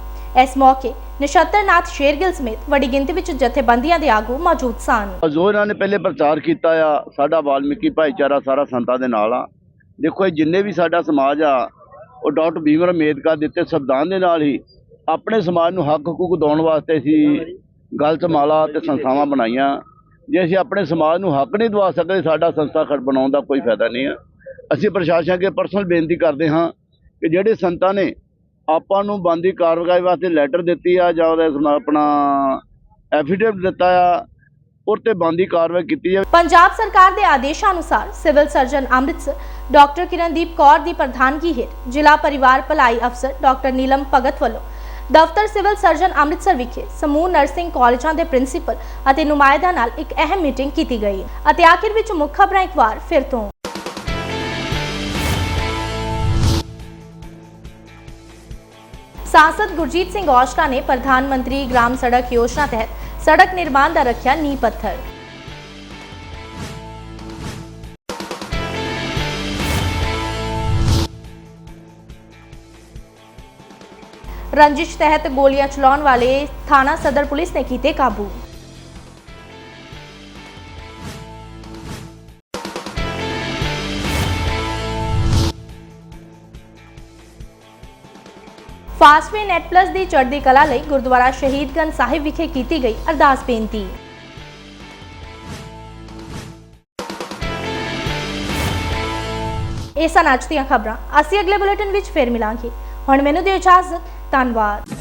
ਇਸ ਮੌਕੇ ਨਛੱਤਰਨਾਥ ਸ਼ੇਰਗਿਲ ਸਮੇਤ ਵੱਡੀ ਗਿਣਤੀ ਵਿੱਚ ਜਥੇਬੰਦੀਆਂ ਦੇ ਆਗੂ ਮੌਜੂਦ ਸਨ। ਜੋ ਇਹਨਾਂ ਨੇ ਪਹਿਲੇ ਪ੍ਰਚਾਰ ਕੀਤਾ ਆ, ਸਾਡਾ ਵਾਲਮੀਕੀ ਭਾਈਚਾਰਾ ਸਾਰਾ ਸੰਤਾਂ ਦੇ ਨਾਲ ਆ। ਦੇਖੋ, ਇਹ ਜਿੰਨੇ ਵੀ ਸਾਡਾ ਸਮਾਜ ਆ, ਉਹ ਡਾਕਟਰ ਭੀਮ ਅੰਬੇਦਕਰ ਦਿੱਤੇ ਸੰਵਿਧਾਨ ਦੇ ਨਾਲ ਹੀ ਆਪਣੇ ਸਮਾਜ ਨੂੰ ਹੱਕ ਹਕੂਕ ਦਿਵਾਉਣ ਵਾਸਤੇ ਅਸੀਂ ਗਲਤ ਮਾਲਾ ਤੇ ਸੰਸਥਾਵਾਂ ਬਣਾਈਆਂ। ਜੇ ਅਸੀਂ ਆਪਣੇ ਸਮਾਜ ਨੂੰ ਹੱਕ ਨਹੀਂ ਦਵਾ ਸਕਦੇ, ਸਾਡਾ ਸੰਸਥਾ ਖੜ, ਬਣਾਉਣ ਦਾ ਕੋਈ ਫਾਇਦਾ ਨਹੀਂ ਆ। ਅਸੀਂ ਪ੍ਰਸ਼ਾਸਨ ਅੱਗੇ ਪਰਸਨਲ ਬੇਨਤੀ ਕਰਦੇ ਹਾਂ ਕਿ ਜਿਹੜੇ ਸੰਤਾਂ ਨੇ ਆਪਾਂ ਨੂੰ ਬੰਦੀ ਕਾਰਵਾਈ ਵਾਸਤੇ ਲੈਟਰ ਦਿੱਤੀ ਆ ਜਾਂ ਉਹਦਾ ਆਪਣਾ ਐਫੀਡੇਵਿਟ ਦਿੱਤਾ ਆ ਉਹ ਤੇ ਬੰਦੀ ਕਾਰਵਾਈ ਕੀਤੀ ਜਾਵੇ। ਪੰਜਾਬ ਸਰਕਾਰ ਦੇ ਆਦੇਸ਼ਾਂ ਅਨੁਸਾਰ civil surgeon Amritsar doctor Kirandeep Kaur ਦੀ ਪ੍ਰਧਾਨਗੀ ਹੇਠ ਜ਼ਿਲ੍ਹਾ ਪਰਿਵਾਰ ਭਲਾਈ ਅਫਸਰ ਡਾਕਟਰ ਨੀਲਮ ਭਗਤ ਵੱਲੋਂ ਦਫ਼ਤਰ ਸਿਵਲ ਸਰਜਨ ਅੰਮ੍ਰਿਤਸਰ ਵਿਖੇ ਸਮੂਹ ਨਰਸਿੰਗ ਕਾਲਜਾਂ ਦੇ ਪ੍ਰਿੰਸੀਪਲ ਅਤੇ ਨੁਮਾਇੰਦਿਆਂ ਨਾਲ ਇੱਕ ਅਹਿਮ ਮੀਟਿੰਗ ਕੀਤੀ ਗਈ ਅਤੇ ਆਖਿਰ ਵਿੱਚ ਮੁੱਖ ਖਬਰਾਂ ਇੱਕ ਵਾਰ ਫਿਰ ਤੋਂ ਸਾਂਸਦ ਗੁਰਜੀਤ ਸਿੰਘ ਔਜਲਾ ਨੇ ਪ੍ਰਧਾਨ ਮੰਤਰੀ ਗ੍ਰਾਮ ਸੜਕ ਯੋਜਨਾ ਤਹਿਤ ਸੜਕ ਨਿਰਮਾਣ ਦਾ ਰੱਖਿਆ ਨੀਂਹ ਪੱਥਰ ਰੰਜਿਸ਼ ਤਹਿਤ ਗੋਲੀਆਂ ਚਲਾਉਣ ਵਾਲੇ ਥਾਣਾ ਸਦਰ ਪੁਲਿਸ ਨੇ ਕੀਤੇ ਕਾਬੂ ਫਾਸਟਵੇ ਨੈਟ ਪਲੱਸ ਦੀ ਚੜ੍ਹਦੀ ਕਲਾ ਲਈ ਗੁਰਦੁਆਰਾ ਸ਼ਹੀਦਗੰਜ ਸਾਹਿਬ ਵਿਖੇ ਕੀਤੀ ਗਈ ਅਰਦਾਸ ਬੇਨਤੀ। ਇਹ ਸਨ ਅੱਜ ਦੀਆਂ ਖਬਰਾਂ। ਅਸੀਂ ਅਗਲੇ ਬੁਲੇਟਿਨ ਵਿੱਚ ਫੇਰ ਮਿਲਾਂਗੇ। ਹੁਣ ਮੈਨੂੰ ਦਿਓ ਇਜਾਜ਼ਤ। ਧੰਨਵਾਦ।